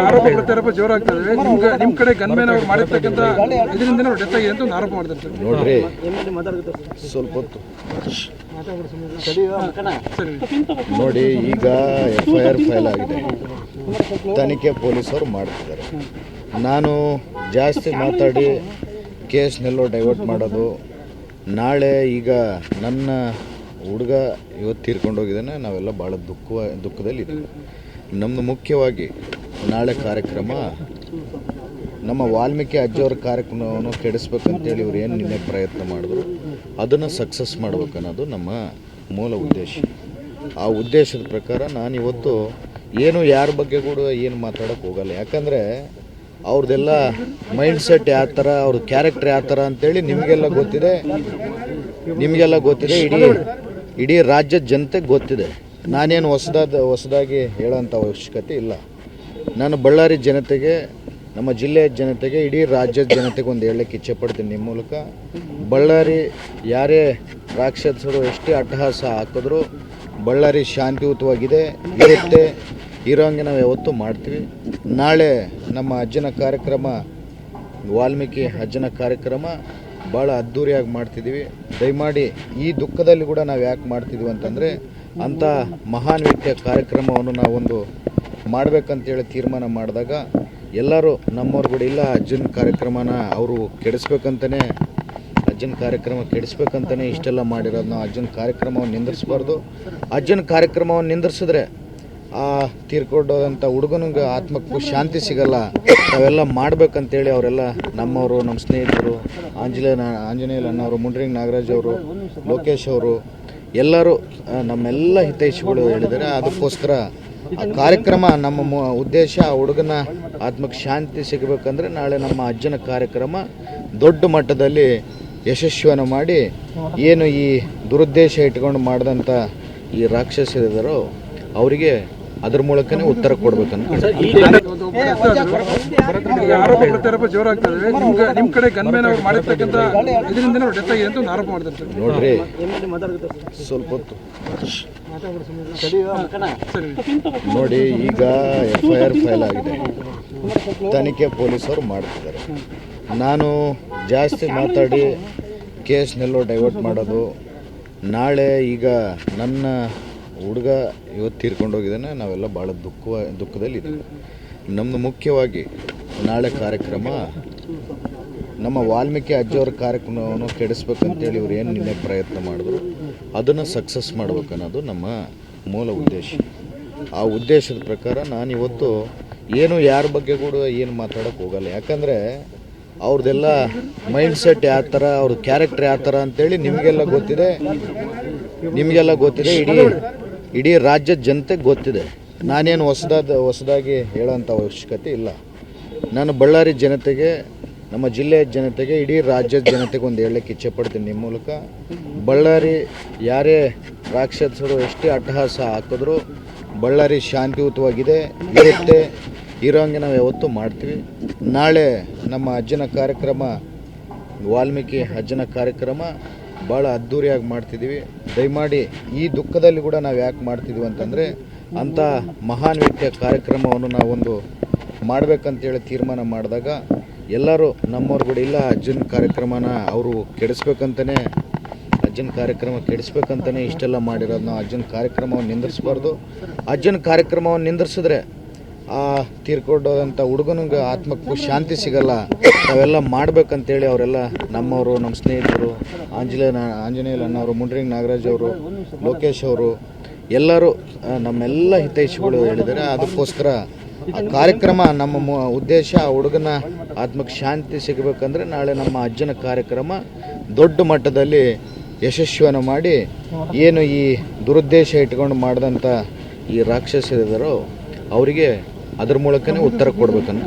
ಆರೋಪ ಪ್ರತ್ಯಾರೋಪ ಜೋರಾಗ್ತಾ ಇದಾವೆ ನಿಮ್ಗೆ ನಿಮ್ಮ ಕಡೆ ನೋಡ್ರಿ ಸ್ವಲ್ಪ ನೋಡಿ ಈಗ ಎಫ್ ಐ ಆರ್ ಫೈಲ್ ಆಗಿದೆ ತನಿಖೆ ಪೊಲೀಸರು ಮಾಡ್ತಿದ್ದಾರೆ ನಾನು ಜಾಸ್ತಿ ಮಾತಾಡಿ ಕೇಸ್ನೆಲ್ಲೋ ಡೈವರ್ಟ್ ಮಾಡೋದು ನಾಳೆ ಈಗ ನನ್ನ ಹುಡುಗ ಇವತ್ತು ತೀರ್ಕೊಂಡು ಹೋಗಿದ್ದಾನೆ, ನಾವೆಲ್ಲ ಭಾಳ ದುಃಖ, ದುಃಖದಲ್ಲಿ ಇದ್ದೀವಿ. ನಮ್ಮದು ಮುಖ್ಯವಾಗಿ ನಾಳೆ ಕಾರ್ಯಕ್ರಮ, ನಮ್ಮ ವಾಲ್ಮೀಕಿ ಅಜ್ಜವ್ರ ಕಾರ್ಯಕ್ರಮವನ್ನು ಕೆಡಿಸ್ಬೇಕಂತೇಳಿ ಇವ್ರು ಏನು ನಿನ್ನೆ ಪ್ರಯತ್ನ ಮಾಡಿದ್ರು, ಅದನ್ನು ಸಕ್ಸಸ್ ಮಾಡ್ಬೇಕನ್ನೋದು ನಮ್ಮ ಮೂಲ ಉದ್ದೇಶ. ಆ ಉದ್ದೇಶದ ಪ್ರಕಾರ ನಾನು ಇವತ್ತು ಏನು ಯಾರ ಬಗ್ಗೆ ಕೂಡ ಏನು ಮಾತಾಡೋಕೆ ಹೋಗಲ್ಲ. ಯಾಕಂದರೆ ಅವ್ರದ್ದೆಲ್ಲ ಮೈಂಡ್ ಸೆಟ್ ಯಾವ ಥರ ಅವ್ರ ಕ್ಯಾರೆಕ್ಟರ್ ಯಾವ ಥರ ಅಂತೇಳಿ ನಿಮಗೆಲ್ಲ ಗೊತ್ತಿದೆ. ನಿಮಗೆಲ್ಲ ಗೊತ್ತಿದೆ ಇಡೀ ಇಡೀ ರಾಜ್ಯದ ಜನತೆಗೆ ಗೊತ್ತಿದೆ. ನಾನೇನು ಹೊಸದಾದ, ಹೊಸದಾಗಿ ಹೇಳೋಂಥ ಅವಶ್ಯಕತೆ ಇಲ್ಲ. ನಾನು ಬಳ್ಳಾರಿ ಜನತೆಗೆ, ನಮ್ಮ ಜಿಲ್ಲೆಯ ಜನತೆಗೆ, ಇಡೀ ರಾಜ್ಯದ ಜನತೆಗೆ ಒಂದು ಹೇಳಕ್ಕೆ ಇಚ್ಛೆ ಪಡ್ತೀನಿ ನಿಮ್ಮ ಮೂಲಕ ಬಳ್ಳಾರಿ ಯಾರೇ ರಾಕ್ಷಸರು ಎಷ್ಟೇ ಅಟ್ಟಹಾಸ ಹಾಕಿದ್ರು ಬಳ್ಳಾರಿ ಶಾಂತಿಯುತವಾಗಿದೆ, ಇರುತ್ತೆ, ಇರೋಂಗೆ ನಾವು ಯಾವತ್ತೂ ಮಾಡ್ತೀವಿ. ನಾಳೆ ನಮ್ಮ ಅಜ್ಜನ ಕಾರ್ಯಕ್ರಮ, ವಾಲ್ಮೀಕಿ ಅಜ್ಜನ ಕಾರ್ಯಕ್ರಮ ಭಾಳ ಅದ್ಧೂರಿಯಾಗಿ ಮಾಡ್ತಿದ್ದೀವಿ. ದಯಮಾಡಿ ಈ ದುಃಖದಲ್ಲಿ ಕೂಡ ನಾವು ಯಾಕೆ ಮಾಡ್ತಿದ್ದೀವಿ ಅಂತಂದರೆ ಅಂಥ ಮಹಾನ್ ವ್ಯಕ್ತಿಯ ಕಾರ್ಯಕ್ರಮವನ್ನು ನಾವೊಂದು ಮಾಡಬೇಕಂತೇಳಿ ತೀರ್ಮಾನ ಮಾಡಿದಾಗ ಎಲ್ಲರೂ ನಮ್ಮವ್ರು ಕೂಡ ಇಲ್ಲ ಅಜ್ಜನ ಕಾರ್ಯಕ್ರಮನ ಅವರು ಕೆಡಿಸ್ಬೇಕಂತಲೇ ಅಜ್ಜನ ಕಾರ್ಯಕ್ರಮ ಕೆಡಿಸ್ಬೇಕಂತಲೇ ಇಷ್ಟೆಲ್ಲ ಮಾಡಿರೋದು ನಾವು ಅಜ್ಜನ ಕಾರ್ಯಕ್ರಮವನ್ನು ನಿಂದಿರಿಸ್ಬಾರ್ದು. ಅಜ್ಜನ ಕಾರ್ಯಕ್ರಮವನ್ನು ನಿಂದಿರ್ಸಿದ್ರೆ ತೀರ್ಕೊಂಡೋದಂಥ ಹುಡುಗನಿಗೆ ಆತ್ಮಕ್ಕೂ ಶಾಂತಿ ಸಿಗಲ್ಲ. ನಾವೆಲ್ಲ ಮಾಡ್ಬೇಕಂತೇಳಿ ಅವರೆಲ್ಲ ನಮ್ಮವರು ನಮ್ಮ ಸ್ನೇಹಿತರು ಆಂಜನೇಯ ಆಂಜನೇಯ ಅಣ್ಣವರು ಮುಂಡ್ರಿಂಗ್ ನಾಗರಾಜ್ ಅವರು ಲೋಕೇಶ್ ಅವರು ಎಲ್ಲರೂ ಆ, ನಮ್ಮೆಲ್ಲ ಹಿತೈಷಿಗಳು ಹೇಳಿದ್ದಾರೆ. ಅದಕ್ಕೋಸ್ಕರ ಆ ಕಾರ್ಯಕ್ರಮ ನಮ್ಮ ಉದ್ದೇಶ ಆ ಹುಡುಗನ ಆತ್ಮಕ್ಕೆ ಶಾಂತಿ ಸಿಗಬೇಕಂದ್ರೆ ನಾಳೆ ನಮ್ಮ ಅಜ್ಜನ ಕಾರ್ಯಕ್ರಮ ದೊಡ್ಡ ಮಟ್ಟದಲ್ಲಿ ಯಶಸ್ವಿಯನ್ನು ಮಾಡಿ ಏನು ಈ ದುರುದ್ದೇಶ ಇಟ್ಕೊಂಡು ಮಾಡಿದಂಥ ಈ ರಾಕ್ಷಸರಿದ್ದಾರೋ ಅವರಿಗೆ ಅದ್ರ ಮೂಲಕನೇ ಉತ್ತರ ಕೊಡ್ಬೇಕಂತ ಆರೋಪ ಪ್ರತ್ಯಾರೋಪ ನಿಮ್ಮ ಕಡೆ ಗನ್ಮೇನ್ ಅವ್ರು ಮಾಡಿರ್ತಕ್ಕಂಥ ಇದರಿಂದ ಡೆತ್ ಆಗಿದೆ ಅಂತ ಒಂದು ಆರೋಪ ಮಾಡ್ತಾರೆ ಸರ್. ನೋಡ್ರಿ ಸ್ವಲ್ಪ ಹೊತ್ತು. ನೋಡಿ ಈಗ ಎಫ್ ಐ ಆರ್ ಫೈಲ್ ಆಗಿದೆ. ತನಿಖೆ ಪೊಲೀಸರು ಮಾಡ್ತಿದ್ದಾರೆ. ನಾನು ಜಾಸ್ತಿ ಮಾತಾಡಿ ಕೇಸ್ನೆಲ್ಲೋ ಡೈವರ್ಟ್ ಮಾಡೋದು. ನಾಳೆ ಈಗ ನನ್ನ ಹುಡುಗ ಇವತ್ತು ತೀರ್ಕೊಂಡು ಹೋಗಿದ್ದಾನೆ, ನಾವೆಲ್ಲ ಭಾಳ ದುಃಖ ದುಃಖದಲ್ಲಿ ನಮ್ಮದು ಮುಖ್ಯವಾಗಿ ನಾಳೆ ಕಾರ್ಯಕ್ರಮ, ನಮ್ಮ ವಾಲ್ಮೀಕಿ ಅಜ್ಜಿಯವ್ರ ಕಾರ್ಯಕ್ರಮವನ್ನು ಕೆಡಿಸ್ಬೇಕಂತೇಳಿ ಇವ್ರು ಏನು ನಿನ್ನೆ ಪ್ರಯತ್ನ ಮಾಡಿದ್ರು, ಅದನ್ನು ಸಕ್ಸಸ್ ಮಾಡ್ಬೇಕನ್ನೋದು ನಮ್ಮ ಮೂಲ ಉದ್ದೇಶ. ಆ ಉದ್ದೇಶದ ಪ್ರಕಾರ ನಾನು ಇವತ್ತು ಏನು ಯಾರ ಬಗ್ಗೆ ಕೂಡ ಏನು ಮಾತಾಡೋಕೆ ಹೋಗಲ್ಲ. ಯಾಕಂದರೆ ಅವ್ರದ್ದೆಲ್ಲ ಮೈಂಡ್ ಸೆಟ್ ಯಾವ ಥರ ಅವ್ರ ಕ್ಯಾರೆಕ್ಟರ್ ಯಾವ ಥರ ಅಂತೇಳಿ ನಿಮಗೆಲ್ಲ ಗೊತ್ತಿದೆ. ನಿಮಗೆಲ್ಲ ಗೊತ್ತಿದೆ, ಇಡೀ ಇಡೀ ರಾಜ್ಯದ ಜನತೆಗೆ ಗೊತ್ತಿದೆ. ನಾನೇನು ಹೊಸದಾದ, ಹೊಸದಾಗಿ ಹೇಳೋಂಥ ಅವಶ್ಯಕತೆ ಇಲ್ಲ. ನಾನು ಬಳ್ಳಾರಿ ಜನತೆಗೆ, ನಮ್ಮ ಜಿಲ್ಲೆಯ ಜನತೆಗೆ, ಇಡೀ ರಾಜ್ಯದ ಜನತೆಗೆ ಒಂದು ಹೇಳಕ್ಕೆ ಇಚ್ಛೆ ಪಡ್ತೀನಿ. ನಿಮ್ಮ ಮೂಲಕ ಬಳ್ಳಾರಿ ಯಾರೇ ರಾಕ್ಷಸರು ಎಷ್ಟೇ ಅಟ್ಟಹಾಸ ಹಾಕಿದ್ರು ಬಳ್ಳಾರಿ ಶಾಂತಿಯುತವಾಗಿದೆ. ಇರುತ್ತೆ. ಇರೋಂಗೆ ನಾವು ಯಾವತ್ತೂ ಮಾಡ್ತೀವಿ. ನಾಳೆ ನಮ್ಮ ಅಜ್ಜನ ಕಾರ್ಯಕ್ರಮ, ವಾಲ್ಮೀಕಿ ಅಜ್ಜನ ಕಾರ್ಯಕ್ರಮ ಭಾಳ ಅದ್ಧೂರಿಯಾಗಿ ಮಾಡ್ತಿದ್ದೀವಿ. ದಯಮಾಡಿ ಈ ದುಃಖದಲ್ಲಿ ಕೂಡ ನಾವು ಯಾಕೆ ಮಾಡ್ತಿದ್ವಿ ಅಂತಂದರೆ ಅಂಥ ಮಹಾನ್ ವ್ಯಕ್ತಿಯ ಕಾರ್ಯಕ್ರಮವನ್ನು ನಾವೊಂದು ಮಾಡಬೇಕಂತೇಳಿ ತೀರ್ಮಾನ ಮಾಡಿದಾಗ ಎಲ್ಲರೂ ನಮ್ಮವ್ರು ಕೂಡ, ಇಲ್ಲ, ಅಜ್ಜನ ಕಾರ್ಯಕ್ರಮನ ಅವರು ಕೆಡಿಸ್ಬೇಕಂತಲೇ ಅಜ್ಜನ ಕಾರ್ಯಕ್ರಮ ಕೆಡಿಸ್ಬೇಕಂತಲೇ ಇಷ್ಟೆಲ್ಲ ಮಾಡಿರೋದು ನಾವು ಅಜ್ಜನ ಕಾರ್ಯಕ್ರಮವನ್ನು ನಿಂದಿರಿಸ್ಬಾರ್ದು. ಅಜ್ಜನ ಕಾರ್ಯಕ್ರಮವನ್ನು ನಿಂದಿರಿಸಿದ್ರೆ ಆ ತೀರ್ಕೊಂಡಂಥ ಹುಡುಗನಿಗೆ ಆತ್ಮಕ್ಕೂ ಶಾಂತಿ ಸಿಗಲ್ಲ. ನಾವೆಲ್ಲ ಮಾಡ್ಬೇಕಂತೇಳಿ ಅವರೆಲ್ಲ ನಮ್ಮವರು, ನಮ್ಮ ಸ್ನೇಹಿತರು ಆಂಜನೇಯ ಆಂಜನೇಯ ಅಣ್ಣವರು, ಮುಂಡ್ರಿಂಗ್ ನಾಗರಾಜ್ ಅವರು, ಲೋಕೇಶ್ ಅವರು, ಎಲ್ಲರೂ ನಮ್ಮೆಲ್ಲ ಹಿತೈಷಿಗಳು ಹೇಳಿದ್ದಾರೆ. ಅದಕ್ಕೋಸ್ಕರ ಆ ಕಾರ್ಯಕ್ರಮ, ನಮ್ಮ ಉದ್ದೇಶ ಆ ಹುಡುಗನ ಆತ್ಮಕ್ಕೆ ಶಾಂತಿ ಸಿಗಬೇಕಂದ್ರೆ ನಾಳೆ ನಮ್ಮ ಅಜ್ಜನ ಕಾರ್ಯಕ್ರಮ ದೊಡ್ಡ ಮಟ್ಟದಲ್ಲಿ ಯಶಸ್ವಿಯನ್ನು ಮಾಡಿ ಏನು ಈ ದುರುದ್ದೇಶ ಇಟ್ಕೊಂಡು ಮಾಡಿದಂಥ ಈ ರಾಕ್ಷಸರಿದ್ದಾರೋ ಅವರಿಗೆ ಅದ್ರ ಮೂಲಕನೇ ಉತ್ತರ ಕೊಡ್ಬೇಕಂತ